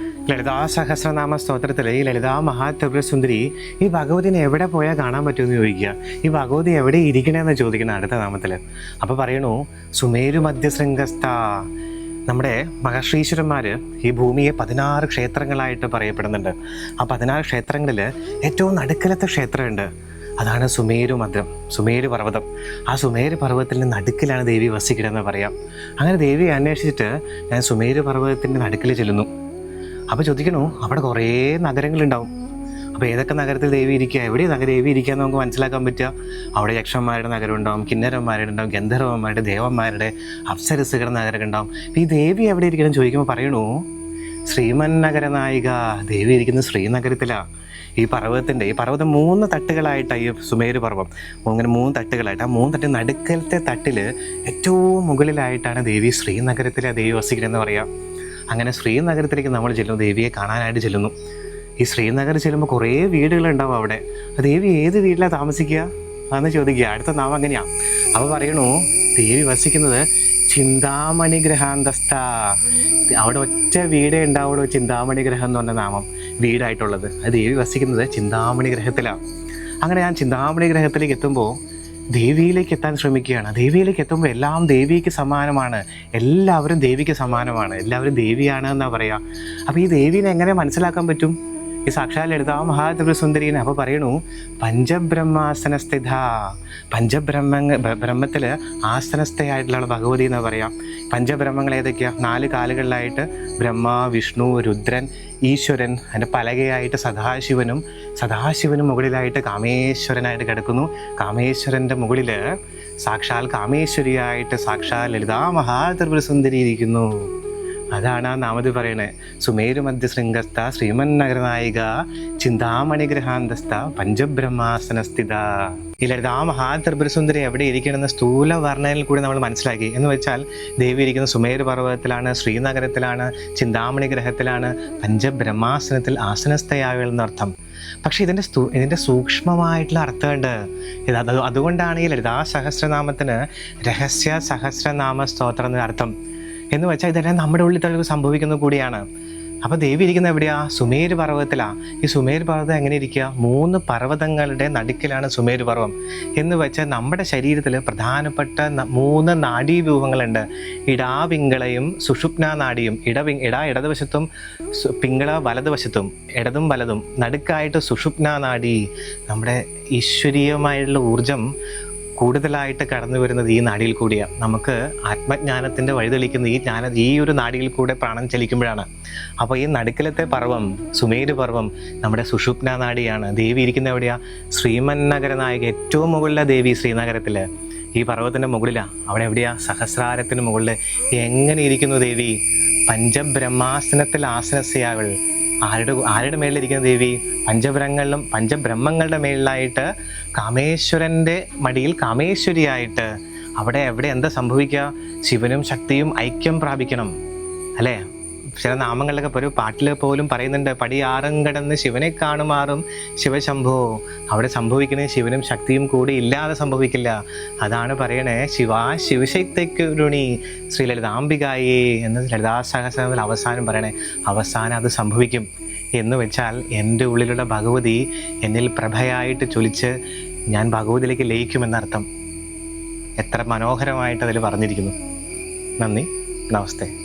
ലളിതാ സഹസ്രനാമ സ്തോത്രത്തിൽ ഈ ലളിതാ മഹാത്രിപുരസുന്ദരി ഈ ഭഗവതിനെ എവിടെ പോയാൽ കാണാൻ പറ്റുമെന്ന് ചോദിക്കുക. ഈ ഭഗവതി എവിടെ ഇരിക്കണമെന്ന് ചോദിക്കണം അടുത്ത നാമത്തിൽ അപ്പോൾ പറയണു സുമേരു മധ്യശൃംഗസ്ഥ നമ്മുടെ മഹർഷീശ്വരന്മാർ ഈ ഭൂമിയെ പതിനാറ് ക്ഷേത്രങ്ങളായിട്ട് പറയപ്പെടുന്നുണ്ട്. ആ പതിനാറ് ക്ഷേത്രങ്ങളിൽ ഏറ്റവും നടുക്കലത്തെ ക്ഷേത്രമുണ്ട്. അതാണ് സുമേരു മദ്രം സുമേരു പർവതം. ആ സുമേരു പർവതത്തിന്റെ നടുക്കിലാണ് ദേവി വസിക്കണമെന്ന് പറയാം. അങ്ങനെ ദേവിയെ അന്വേഷിച്ചിട്ട് ഞാൻ സുമേരു പർവതത്തിന്റെ നടുക്കിൽ ചെല്ലുന്നു. അപ്പോൾ ചോദിക്കണു അവിടെ കുറേ നഗരങ്ങളുണ്ടാവും. അപ്പോൾ ഏതൊക്കെ നഗരത്തിൽ ദേവി ഇരിക്കുക? എവിടെ ദേവി ഇരിക്കുക എന്ന് നമുക്ക് മനസ്സിലാക്കാൻ പറ്റുക. അവിടെ യക്ഷന്മാരുടെ നഗരം ഉണ്ടാവും കിന്നരന്മാരുടെ ഉണ്ടാവും ഗന്ധർവന്മാരുടെ ദേവന്മാരുടെ അപ്സരസുകളുടെ നഗരം ഉണ്ടാവും ഈ ദേവി എവിടെ ഇരിക്കണം ചോദിക്കുമ്പോൾ പറയണു ശ്രീമൻ നഗര നായിക ദേവി ഇരിക്കുന്നത് ശ്രീനഗരത്തിലാണ് ഈ പർവതത്തിന്റെ ഈ പർവതം മൂന്ന് തട്ടുകളായിട്ടാണ് ഈ സുമേര് പർവം അങ്ങനെ മൂന്ന് തട്ടുകളായിട്ട് ആ മൂന്ന് തട്ട് നടുക്കലത്തെ തട്ടിൽ ഏറ്റവും മുകളിലായിട്ടാണ് ദേവി ശ്രീനഗരത്തിലെ ദേവി വസിക്കണമെന്ന് പറയാം. അങ്ങനെ ശ്രീനഗരത്തിലേക്ക് നമ്മൾ ചെല്ലുന്നു. ദേവിയെ കാണാനായിട്ട് ചെല്ലുന്നു. ഈ ശ്രീനഗർ ചെല്ലുമ്പോൾ കുറേ വീടുകളുണ്ടാവും അവിടെ. ദേവി ഏത് വീട്ടിലാണ് താമസിക്കുക? എന്ന് ചോദിക്കുക. അടുത്ത നാം അങ്ങനെയാണ് അപ്പോൾ പറയണു ദേവി വസിക്കുന്നത് ചിന്താമണി ഗ്രഹാന്തസ്ഥ അവിടെ ഒറ്റ വീടേ ഉണ്ടാവുള്ളൂ ചിന്താമണി ഗ്രഹം എന്ന് പറഞ്ഞ നാമം വീടായിട്ടുള്ളത്. അത് ദേവി വസിക്കുന്നത് ചിന്താമണി ഗ്രഹത്തിലാണ് അങ്ങനെ ഞാൻ ചിന്താമണി ഗ്രഹത്തിലേക്ക് എത്തുമ്പോൾ ദേവിയിലേക്ക് എത്താൻ ശ്രമിക്കുകയാണ്. ദേവിയിലേക്ക് എത്തുമ്പോൾ എല്ലാം ദേവിക്ക് സമാനമാണ്. എല്ലാവരും ദേവിക്ക് സമാനമാണ്. എല്ലാവരും ദേവിയാണ് എന്നാ പറയാ. അപ്പോൾ ഈ ദേവീനെ എങ്ങനെ മനസ്സിലാക്കാൻ പറ്റും? ഈ സാക്ഷാൽ ലളിതാ മഹാദ്രസുന്ദരീനെ സുന്ദരീനെ അപ്പോൾ പറയണു പഞ്ചബ്രഹ്മാസനസ്ഥിത. പഞ്ചബ്രഹ്മ ബ്രഹ്മത്തിൽ ആസനസ്ഥയായിട്ടുള്ള ഭഗവതി എന്ന് പറയാം. പഞ്ചബ്രഹ്മങ്ങൾ ഏതൊക്കെയാ? നാല് കാലുകളിലായിട്ട് ബ്രഹ്മ വിഷ്ണു രുദ്രൻ ഈശ്വരൻ അതിന്റെ പലകയായിട്ട് സദാശിവനും സദാശിവനും മുകളിലായിട്ട് കാമേശ്വരനായിട്ട് കിടക്കുന്നു. കാമേശ്വരന്റെ മുകളിൽ സാക്ഷാൽ കാമേശ്വരിയായിട്ട് സാക്ഷാൽ ലളിതാ മഹാത്രിപുരസുന്ദരി ഇരിക്കുന്നു. അതാണ് ആ നാമത് പറയണേ. സുമേരു മധ്യശൃംഗസ്ഥ ശ്രീമൻ നഗരനായിക ചിന്താമണി ഗ്രഹാന്തസ്ഥ പഞ്ചബ്രഹ്മാസനസ്ഥിത. ഈ ലളിതാ മഹാത്രിപുര സുന്ദരി എവിടെ ഇരിക്കണമെന്ന് സ്ഥൂല വർണനയിൽ കൂടി നമ്മൾ മനസ്സിലാക്കി. എന്ന് വെച്ചാൽ ദേവി ഇരിക്കുന്ന സുമേരു പർവതത്തിലാണ് ശ്രീനഗരത്തിലാണ് ചിന്താമണി ഗ്രഹത്തിലാണ് പഞ്ചബ്രഹ്മാസനത്തിൽ ആസനസ്ഥയാകുന്നർത്ഥം പക്ഷെ ഇതിന്റെ സ്തു ഇതിന്റെ സൂക്ഷ്മമായിട്ടുള്ള അർത്ഥമുണ്ട്. ഇത് അത് അതുകൊണ്ടാണ് ഈ ലളിതാ സഹസ്രനാമത്തിന് രഹസ്യ സഹസ്രനാമ സ്തോത്രം എന്ന അർത്ഥം. എന്ന് വെച്ചാൽ ഇതെല്ലാം നമ്മുടെ ഉള്ളിൽ തന്നെ സംഭവിക്കുന്നത് കൂടിയാണ്. അപ്പോൾ ദേവി ഇരിക്കുന്നത് എവിടെയാ? സുമേര് പർവതത്തിലാണ് ഈ സുമേര് പർവതം എങ്ങനെ ഇരിക്കുക? മൂന്ന് പർവതങ്ങളുടെ നടുക്കിലാണ് സുമേര് പർവം. എന്ന് വെച്ചാൽ നമ്മുടെ ശരീരത്തിൽ പ്രധാനപ്പെട്ട മൂന്ന് നാഡീവ്യൂഹങ്ങളുണ്ട് ഇടാവിങ്കളയും സുഷുപ്ന നാഡിയും ഇടവി ഇടാ ഇട ഇടതുവശത്തും പിങ്കള വലതുവശത്തും ഇടതും വലതും. നടുക്കായിട്ട് സുഷുപ്ന നാഡി നമ്മുടെ ഈശ്വരീയമായിട്ടുള്ള ഊർജം കൂടുതലായിട്ട് കടന്നു വരുന്നത് ഈ നാടിയിൽ കൂടിയാണ് നമുക്ക് ആത്മജ്ഞാനത്തിന്റെ വഴിതെളിക്കുന്ന ഈ ജ്ഞാന ഈ ഒരു നാടിയിൽ കൂടെ പ്രാണൻ ചലിക്കുമ്പോഴാണ്. അപ്പോൾ ഈ നടുക്കലത്തെ പർവം സുമേര് പർവം നമ്മുടെ സുഷുപ്ന നാടിയാണ്. ദേവി ഇരിക്കുന്ന എവിടെയാ? ശ്രീമൻ നായക ഏറ്റവും മുകളിലെ ദേവി ശ്രീനഗരത്തിൽ ഈ പർവത്തിന്റെ മുകളിലാണ് അവിടെ എവിടെയാ? സഹസ്രാരത്തിന് മുകളിൽ എങ്ങനെ ഇരിക്കുന്നു ദേവി? പഞ്ചബ്രഹ്മാസനത്തിൽ ആസനസ്യാവൾ ആരുടെ ആരുടെ മേളിലിരിക്കുന്ന ദേവി? പഞ്ചബ്രഹ്മങ്ങളിലും പഞ്ചബ്രഹ്മങ്ങളുടെ മേളിലായിട്ട് കാമേശ്വരന്റെ മടിയിൽ കാമേശ്വരിയായിട്ട് അവിടെ എവിടെ എന്താ സംഭവിക്കുക? ശിവനും ശക്തിയും ഐക്യം പ്രാപിക്കണം. അല്ലേ? ചില നാമങ്ങളിലൊക്കെ ഒരു പാട്ടിൽ പോലും പറയുന്നുണ്ട് പടിയാറും കടന്ന് ശിവനെ കാണുമാറും ശിവശംഭോ. അവിടെ സംഭവിക്കുന്നത് ശിവനും ശക്തിയും കൂടി ഇല്ലാതെ സംഭവിക്കില്ല. അതാണ് പറയണേ ശിവ ശിവശക്തിക്കുരുണി ശ്രീ ലളിതാംബികായേ എന്ന് ലളിതാ സഹസ്രത്തിൽ അവസാനം പറയണേ അവസാനം അത് സംഭവിക്കും. എന്ന് വെച്ചാൽ എന്റെ ഉള്ളിലുള്ള ഭഗവതി എന്നിൽ പ്രഭയായിട്ട് ചൊലിച്ച് ഞാൻ ഭഗവതിയിലേക്ക് ലയിക്കുമെന്നർത്ഥം എത്ര മനോഹരമായിട്ട് അതിൽ പറഞ്ഞിരിക്കുന്നു. നന്ദി. നമസ്തേ.